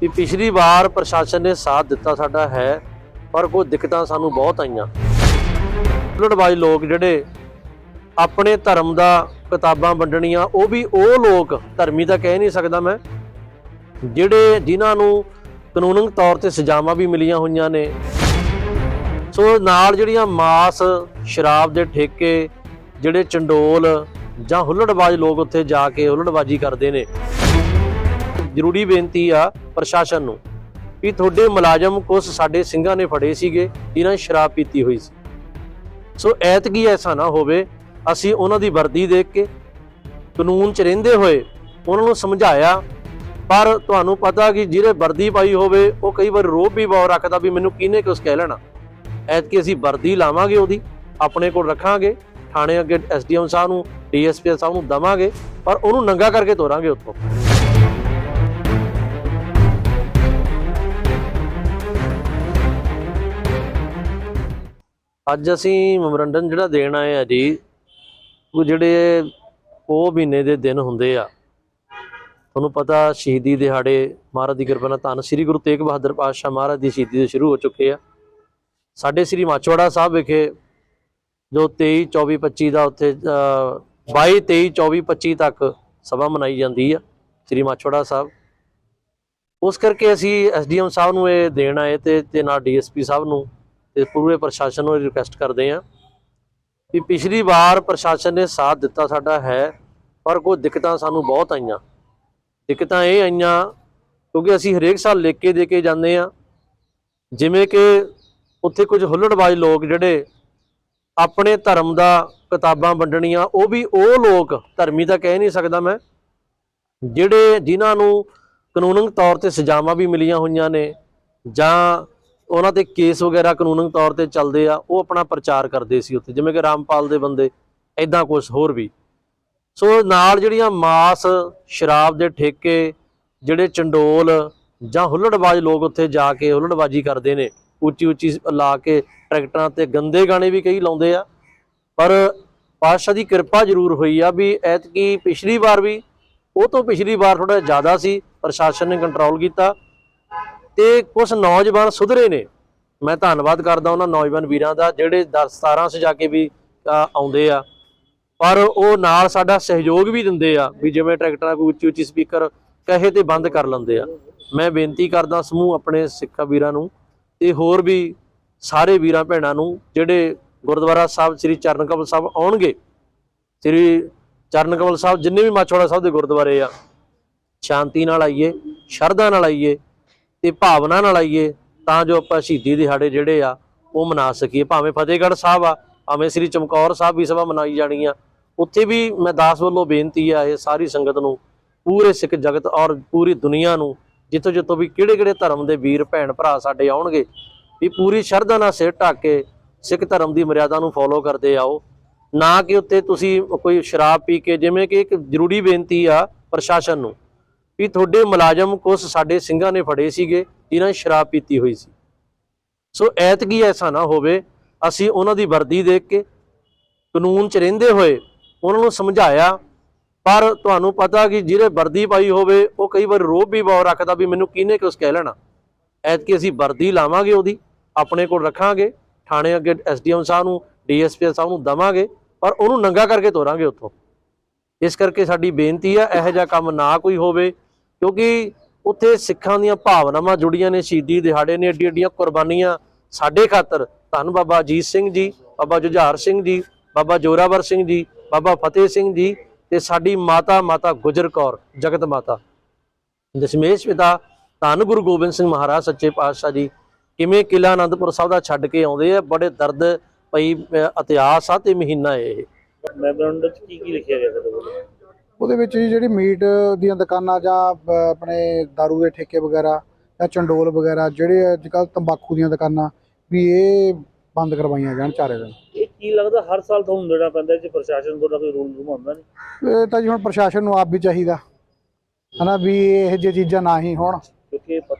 ਵੀ ਪਿਛਲੀ ਵਾਰ ਪ੍ਰਸ਼ਾਸਨ ਨੇ ਸਾਥ ਦਿੱਤਾ ਸਾਡਾ ਹੈ, ਪਰ ਕੋਈ ਦਿੱਕਤਾਂ ਸਾਨੂੰ ਬਹੁਤ ਆਈਆਂ। ਲੜਵਾਈ ਲੋਕ ਜਿਹੜੇ ਆਪਣੇ ਧਰਮ ਦਾ ਕਿਤਾਬਾਂ ਵੰਡਣੀਆਂ, ਉਹ ਵੀ ਉਹ ਲੋਕ ਧਰਮੀ ਤਾਂ ਕਹਿ ਨਹੀਂ ਸਕਦਾ ਮੈਂ, ਜਿਹੜੇ ਜਿਨ੍ਹਾਂ ਨੂੰ ਕਾਨੂੰਨਿਕ ਤੌਰ ਤੇ ਸਜ਼ਾਵਾਂ ਵੀ ਮਿਲੀਆਂ ਹੋਈਆਂ ਨੇ। ਸੋ ਨਾਲ ਜਿਹੜੀਆਂ ਮਾਸ, ਸ਼ਰਾਬ ਦੇ ਠੇਕੇ, ਜਿਹੜੇ ਚੰਡੋਲ ਜਾਂ ਹੁੱਲੜਬਾਜ਼ ਲੋਕ ਉੱਥੇ ਜਾ ਕੇ ਹੁੱਲੜਬਾਜ਼ੀ ਕਰਦੇ ਨੇ ਜ਼ਰੂਰੀ ਬੇਨਤੀ ਆ ਪ੍ਰਸ਼ਾਸਨ ਨੂੰ ਵੀ ਤੁਹਾਡੇ ਮੁਲਾਜ਼ਮ ਕੁਝ ਸਾਡੇ ਸਿੰਘਾਂ ਨੇ ਫੜੇ ਸੀਗੇ, ਜਿਨ੍ਹਾਂ ਸ਼ਰਾਬ ਪੀਤੀ ਹੋਈ ਸੀ। ਸੋ ਐਤਕੀ ਐਸਾ ਨਾ ਹੋਵੇ, ਅਸੀਂ ਉਹਨਾਂ ਦੀ ਵਰਦੀ ਦੇਖ ਕੇ ਕਾਨੂੰਨ 'ਚ ਰਹਿੰਦੇ ਹੋਏ ਉਹਨਾਂ ਨੂੰ ਸਮਝਾਇਆ, ਪਰ ਤੁਹਾਨੂੰ ਪਤਾ ਕਿ ਜਿਹੜੇ ਵਰਦੀ ਪਾਈ ਹੋਵੇ, ਉਹ ਕਈ ਵਾਰ ਰੋਬ ਵੀ ਬਹੁਤ ਰੱਖਦਾ ਵੀ ਮੈਨੂੰ ਕਿਹਨੇ ਕੁਛ ਕਹਿ ਲੈਣਾ। ਐਤਕੀ ਅਸੀਂ ਵਰਦੀ ਲਾਵਾਂਗੇ ਉਹਦੀ, ਆਪਣੇ ਕੋਲ ਰੱਖਾਂਗੇ, ਥਾਣੇ ਅੱਗੇ ਐਸਡੀਐਮ ਸਾਹਿਬ ਨੂੰ, ਡੀਐਸਪੀ ਸਾਹਿਬ ਨੂੰ ਦਵਾਂਗੇ, ਪਰ ਉਹਨੂੰ ਨੰਗਾ ਕਰਕੇ ਤੋਰਾਂਗੇ ਉੱਥੋਂ। ਅੱਜ ਅਸੀਂ ਮੈਮੋਰੰਡਮ ਜਿਹੜਾ ਦੇਣ ਆਏ ਆ ਜੀ ਉਹ ਜਿਹੜੇ ਉਹ ਮਹੀਨੇ ਦੇ ਦਿਨ ਹੁੰਦੇ ਆ। ਤੁਹਾਨੂੰ ਪਤਾ ਸ਼ਹੀਦੀ ਦਿਹਾੜੇ ਮਹਾਰਾਜ ਦੀ ਕਿਰਪਾ ਨਾਲ ਧੰਨ ਸ੍ਰੀ ਗੁਰੂ ਤੇਗ ਬਹਾਦਰ ਪਾਤਸ਼ਾਹ ਮਹਾਰਾਜ ਦੀ ਸ਼ਹੀਦੀ ਦੇ ਸ਼ੁਰੂ ਹੋ ਚੁੱਕੇ ਆ। ਸਾਡੇ ਸ੍ਰੀ ਮਾਚੋੜਾ ਸਾਹਿਬ ਵਿਖੇ ਜੋ 23 24 25 ਦਾ ਉੱਥੇ ਅਹ, 22 23 24 25 ਤੱਕ ਸਭਾ ਮਨਾਈ ਜਾਂਦੀ ਆ ਸ੍ਰੀ ਮਾਚੋੜਾ ਸਾਹਿਬ। ਉਸ ਕਰਕੇ ਅਸੀਂ ਐਸਡੀਐਮ ਸਾਹਿਬ ਨੂੰ ਇਹ ਦੇਣ ਆਏ ਤੇ ਤੇ ਨਾਲ ਡੀਐਸਪੀ ਸਾਹਿਬ ਨੂੰ ਤੇ ਪੂਰੇ ਪ੍ਰਸ਼ਾਸਨ ਨੂੰ ਰਿਕੁਐਸਟ ਕਰਦੇ ਆ ਕਿ ਪਿਛਲੀ ਵਾਰ ਪ੍ਰਸ਼ਾਸਨ ਨੇ ਸਾਥ ਦਿੱਤਾ ਸਾਡਾ ਹੈ, ਪਰ ਕੋਈ ਦਿੱਕਤਾਂ ਸਾਨੂੰ ਬਹੁਤ ਆਈਆਂ। ਦਿੱਕਤਾਂ ਇਹ ਆਈਆਂ ਕਿਉਂਕਿ ਅਸੀਂ ਹਰੇਕ ਸਾਲ ਲਿਖ ਕੇ ਦੇ ਕੇ ਜਾਂਦੇ ਆ ਜਿਵੇਂ ਕਿ ਉੱਥੇ ਕੁਝ ਹੁੱਲੜਬਾਜ਼ ਲੋਕ ਜਿਹੜੇ ਆਪਣੇ ਧਰਮ ਦਾ ਕਿਤਾਬਾਂ ਵੰਡਣੀਆਂ, ਉਹ ਵੀ ਉਹ ਲੋਕ, ਧਰਮੀ ਤਾਂ ਕਹਿ ਨਹੀਂ ਸਕਦਾ ਮੈਂ, ਜਿਹੜੇ ਜਿਨ੍ਹਾਂ ਨੂੰ ਕਾਨੂੰਨਿਕ ਤੌਰ ਤੇ ਸਜ਼ਾਵਾਂ ਵੀ ਮਿਲੀਆਂ ਹੋਈਆਂ ਨੇ ਜਾਂ ਉਹਨਾਂ ਤੇ ਕੇਸ ਵਗੈਰਾ ਕਾਨੂੰਨਿਕ ਤੌਰ ਤੇ ਚੱਲਦੇ ਆ, ਉਹ ਆਪਣਾ ਪ੍ਰਚਾਰ ਕਰਦੇ ਸੀ ਉੱਥੇ, ਜਿਵੇਂ ਕਿ ਰਾਮਪਾਲ ਦੇ ਬੰਦੇ ਐਦਾਂ ਕੁਝ ਹੋਰ ਵੀ। ਸੋ ਨਾਲ ਜਿਹੜੀਆਂ ਮਾਸ, ਸ਼ਰਾਬ ਦੇ ਠੇਕੇ, ਜਿਹੜੇ ਚੰਡੋਲ ਜਾਂ ਹੁੱਲੜਬਾਜ਼ ਲੋਕ ਉੱਥੇ ਜਾ ਕੇ ਹੁੱਲੜਬਾਜ਼ੀ ਕਰਦੇ ਨੇ ਉੱਚੀ ਉੱਚੀ ਲਾ ਕੇ ਟਰੈਕਟਰਾਂ ਤੇ ਗੰਦੇ ਗਾਣੇ ਵੀ ਕਈ ਲਾਉਂਦੇ ਆ। ਪਰ ਪਾਤਸ਼ਾਹ ਦੀ ਕਿਰਪਾ ਜ਼ਰੂਰ ਹੋਈ ਆ ਵੀ ਐਤਕੀ ਪਿਛਲੀ ਵਾਰ ਵੀ, ਉਹ ਤੋਂ ਪਿਛਲੀ ਵਾਰ ਥੋੜਾ ਜ਼ਿਆਦਾ ਸੀ, ਪ੍ਰਸ਼ਾਸਨ ਨੇ ਕੰਟਰੋਲ ਕੀਤਾ। ਤੇ ਕੁਝ ਨੌਜਵਾਨ ਸੁਧਰੇ ਨੇ। ਮੈਂ ਧੰਨਵਾਦ ਕਰਦਾ ਉਹਨਾਂ ਨੌਜਵਾਨ ਵੀਰਾਂ ਦਾ ਜਿਹੜੇ 10 17 ਸੇ ਜਾ ਕੇ ਵੀ ਆਉਂਦੇ ਆ। ਪਰ ਉਹ ਨਾਲ ਸਾਡਾ ਸਹਿਯੋਗ ਵੀ ਦਿੰਦੇ ਆ ਵੀ ਜਿਵੇਂ ਟਰੈਕਟਰਾਂ ਕੋਈ ਉੱਚੀ ਉੱਚੀ ਸਪੀਕਰ ਕਹੇ ਤੇ ਬੰਦ ਕਰ ਲੈਂਦੇ ਆ। ਮੈਂ ਬੇਨਤੀ ਕਰਦਾ ਸਮੂਹ ਆਪਣੇ ਸਿੱਖਾਂ ਵੀਰਾਂ ਨੂੰ ਤੇ ਹੋਰ ਵੀ ਸਾਰੇ ਵੀਰਾਂ ਭੈਣਾਂ ਨੂੰ ਜਿਹੜੇ ਗੁਰਦੁਆਰਾ ਸਾਹਿਬ, ਸ੍ਰੀ ਚਰਨ ਕਮਲ ਸਾਹਿਬ ਆਉਣਗੇ, ਸ੍ਰੀ ਚਰਨ ਕਮਲ ਸਾਹਿਬ ਜਿੰਨੇ ਵੀ ਮਾਛੋੜਾ ਸਾਹਿਬ ਦੇ ਗੁਰਦੁਆਰੇ ਆ, ਸ਼ਾਂਤੀ ਨਾਲ ਆਈਏ, ਸ਼ਰਧਾ ਨਾਲ ਆਈਏ ਤੇ ਭਾਵਨਾ ਨਾਲ ਆਈਏ ਤਾਂ ਜੋ ਆਪਾਂ ਸ਼ਹੀਦੀ ਦਿਹਾੜੇ ਜਿਹੜੇ ਆ ਉਹ ਮਨਾ ਸਕੀਏ। ਭਾਵੇਂ ਫਤਿਹਗੜ੍ਹ ਸਾਹਿਬ ਆ, ਭਾਵੇਂ ਸ੍ਰੀ ਚਮਕੌਰ ਸਾਹਿਬ ਵੀ ਸਭਾ ਮਨਾਈ ਜਾਣੀ ਆ, ਉੱਥੇ ਵੀ ਮੈਂ ਦਾਸ ਵੱਲੋਂ ਬੇਨਤੀ ਆ ਇਹ ਸਾਰੀ ਸੰਗਤ ਨੂੰ, ਪੂਰੇ ਸਿੱਖ ਜਗਤ ਔਰ ਪੂਰੀ ਦੁਨੀਆ ਨੂੰ, ਜਿੱਥੋਂ ਜਿੱਥੋਂ ਵੀ ਕਿਹੜੇ ਕਿਹੜੇ ਧਰਮ ਦੇ ਵੀਰ, ਭੈਣ, ਭਰਾ ਸਾਡੇ ਆਉਣਗੇ, ਵੀ ਪੂਰੀ ਸ਼ਰਧਾ ਨਾਲ ਸਿਰ ਢੱਕ ਕੇ ਸਿੱਖ ਧਰਮ ਦੀ ਮਰਿਆਦਾ ਨੂੰ ਫੋਲੋ ਕਰਦੇ ਆਓ। ਨਾ ਕਿ ਉੱਤੇ ਤੁਸੀਂ ਕੋਈ ਸ਼ਰਾਬ ਪੀ ਕੇ, ਜਿਵੇਂ ਕਿ ਇੱਕ ਜ਼ਰੂਰੀ ਬੇਨਤੀ ਆ ਪ੍ਰਸ਼ਾਸਨ ਨੂੰ ਵੀ ਤੁਹਾਡੇ ਮੁਲਾਜ਼ਮ ਕੁਝ ਸਾਡੇ ਸਿੰਘਾਂ ਨੇ ਫੜੇ ਸੀਗੇ, ਜਿਨ੍ਹਾਂ ਸ਼ਰਾਬ ਪੀਤੀ ਹੋਈ ਸੀ। ਸੋ ਐਤਕੀ ਐਸਾ ਨਾ ਹੋਵੇ, ਅਸੀਂ ਉਹਨਾਂ ਦੀ ਵਰਦੀ ਦੇਖ ਕੇ ਕਾਨੂੰਨ 'ਚ ਰਹਿੰਦੇ ਹੋਏ ਉਹਨਾਂ ਨੂੰ ਸਮਝਾਇਆ, ਪਰ ਤੁਹਾਨੂੰ ਪਤਾ ਕਿ ਜਿਹੜੇ ਵਰਦੀ ਪਾਈ ਹੋਵੇ, ਉਹ ਕਈ ਵਾਰ ਰੋਬ ਵੀ ਬਹੁਤ ਰੱਖਦਾ ਵੀ ਮੈਨੂੰ ਕਿਹਨੇ ਕੁਛ ਕਹਿ ਲੈਣਾ। ਐਤਕੀ ਅਸੀਂ ਵਰਦੀ ਲਾਵਾਂਗੇ ਉਹਦੀ, ਆਪਣੇ ਕੋਲ ਰੱਖਾਂਗੇ, ਥਾਣੇ ਅੱਗੇ ਐਸਡੀਐਮ ਸਾਹਿਬ ਨੂੰ, ਡੀਐਸਪੀ ਸਾਹਿਬ ਨੂੰ ਦਵਾਂਗੇ, ਪਰ ਉਹਨੂੰ ਨੰਗਾ ਕਰਕੇ ਤੋਰਾਂਗੇ ਉੱਥੋਂ। ਇਸ ਕਰਕੇ ਸਾਡੀ ਬੇਨਤੀ ਆ, ਇਹੋ ਜਿਹਾ ਕੰਮ ਨਾ ਕੋਈ ਹੋਵੇ ਕਿਉਂਕਿ ਉੱਥੇ ਸਿੱਖਾਂ ਦੀਆਂ ਭਾਵਨਾਵਾਂ ਜੁੜੀਆਂ ਨੇ, ਸ਼ਹੀਦੀ ਦਿਹਾੜੇ ਨੇ ਏਡੀ ਏਡੀਆਂ ਕੁਰਬਾਨੀਆਂ ਸਾਡੇ ਖਾਤਰ। ਧੰਨ ਬਾਬਾ ਅਜੀਤ ਸਿੰਘ ਜੀ, ਬਾਬਾ ਜੁਝਾਰ ਸਿੰਘ ਜੀ, ਬਾਬਾ ਜੋਰਾਵਰ ਸਿੰਘ ਜੀ, ਬਾਬਾ ਫਤਿਹ ਸਿੰਘ ਜੀ ਤੇ ਸਾਡੀ ਮਾਤਾ ਮਾਤਾ ਗੁਜਰ ਕੌਰ, ਜਗਤ ਮਾਤਾ। ਦਸ਼ਮੇਸ਼ ਪਿਤਾ, ਧੰਨ ਗੁਰੂ ਗੋਬਿੰਦ ਸਿੰਘ ਮਹਾਰਾਜ, ਸੱਚੇ ਪਾਤਸ਼ਾਹ ਜੀ। ਕਿਵੇਂ ਕਿਲਾ ਆਨੰਦਪੁਰ ਸਾਹਿਬ ਦਾ ਛੱਡ ਕੇ ਆਉਂਦੇ ਆ, ਬੜੇ ਦਰਦ ਪਈ ਇਤਿਹਾਸ ਆ ਤੇ ਮਹੀਨਾ ਇਹ। ਮੈਮੋਰੰਡਮ ਚ ਕੀ ਕੀ ਲਿਖਿਆ ਗਿਆ ਤੁਹਾਡੇ ਵੱਲੋਂ ਉਹਦੇ ਵਿੱਚ ਜੀ ਜਿਹੜੀ ਮੀਟ ਦੀਆਂ ਦੁਕਾਨਾਂ ਜਾਂ ਆਪਣੇ दारू ਦੇ ਠੇਕੇ ਵਗੈਰਾ ਜਾਂ ਚੰਡੋਲ ਵਗੈਰਾ ਜਿਹੜੇ ਅੱਜ ਕੱਲ ਤੰਬਾਕੂ ਦੀਆਂ ਦੁਕਾਨਾਂ ਵੀ ਇਹ ਬੰਦ ਕਰਵਾਈਆਂ ਜਾਣ ਚਾਰੇ ਦਿਨ। ਇਹ ਕੀ ਲੱਗਦਾ ਹਰ ਸਾਲ ਤੁਹਾਨੂੰ ਦੇਣਾ ਪੈਂਦਾ ਜੇ ਪ੍ਰਸ਼ਾਸਨ ਤੁਹਾਡਾ ਕੋਈ ਰੂਲ ਰੂਮ ਹੁੰਦਾ ਨਹੀਂ? ਇਹ ਤਾਂ ਜੀ ਹੁਣ ਪ੍ਰਸ਼ਾਸਨ ਨੂੰ ਆਪ ਵੀ ਚਾਹੀਦਾ। ਹਨਾ ਵੀ ਇਹ ਜਿਹੀ ਚੀਜ਼ਾਂ ਨਾ ਹੀ ਹੋਣ। ਕਿਉਂਕਿ